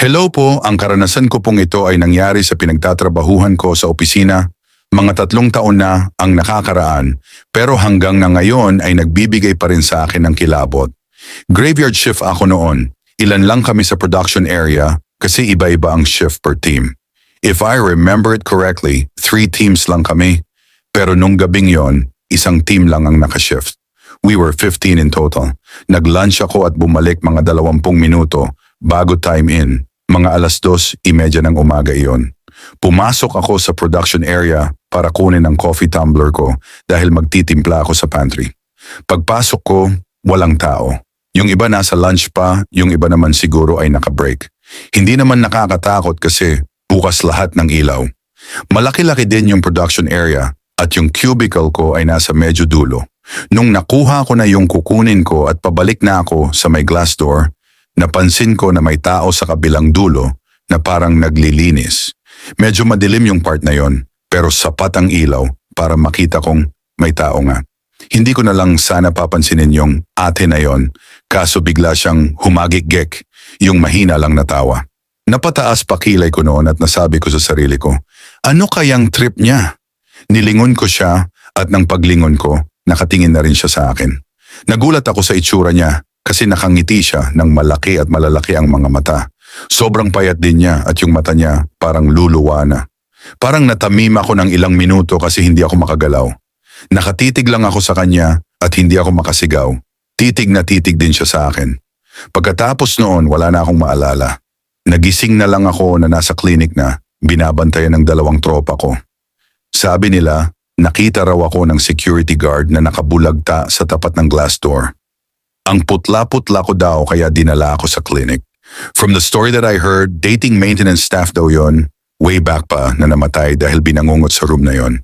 Hello po, ang karanasan ko pong ito ay nangyari sa pinagtatrabahuhan ko sa opisina. Mga tatlong taon na ang nakakaraan, pero hanggang na ngayon ay nagbibigay pa rin sa akin ng kilabot. Graveyard shift ako noon. Ilan lang kami sa production area kasi iba-iba ang shift per team. If I remember it correctly, three teams lang kami. Pero nung gabing yon, isang team lang ang nakashift. We were 15 in total. Nag-lunch ako at bumalik mga dalawampung minuto bago time in. Mga alas dos, imedya ng umaga iyon. Pumasok ako sa production area para kunin ang coffee tumbler ko dahil magtitimpla ako sa pantry. Pagpasok ko, walang tao. Yung iba nasa lunch pa, yung iba naman siguro ay nakabreak. Hindi naman nakakatakot kasi bukas lahat ng ilaw. Malaki-laki din yung production area at yung cubicle ko ay nasa medyo dulo. Nung nakuha ko na yung kukunin ko at pabalik na ako sa may glass door, napansin ko na may tao sa kabilang dulo na parang naglilinis. Medyo madilim yung part na yon, pero sapat ang ilaw para makita kong may tao nga. Hindi ko na lang sana papansinin yung ate na yon, kaso bigla siyang humagik-gek, yung mahina lang na tawa. Napataas pa kilay ko noon at nasabi ko sa sarili ko, ano kayang trip niya? Nilingon ko siya at nang paglingon ko, nakatingin na rin siya sa akin. Nagulat ako sa itsura niya kasi nakangiti siya ng malaki at malalaki ang mga mata. Sobrang payat din niya at yung mata niya parang luluwa na. Parang natamim ako ng ilang minuto kasi hindi ako makagalaw. Nakatitig lang ako sa kanya at hindi ako makasigaw. Titig na titig din siya sa akin. Pagkatapos noon, wala na akong maalala. Nagising na lang ako na nasa clinic na, binabantayan ng dalawang tropa ko. Sabi nila, nakita raw ako ng security guard na nakabulagta sa tapat ng glass door. Ang putla-putla ko daw kaya dinala ako sa clinic. From the story that I heard, dating maintenance staff daw yon, way back pa na namatay dahil binangungot sa room na yon.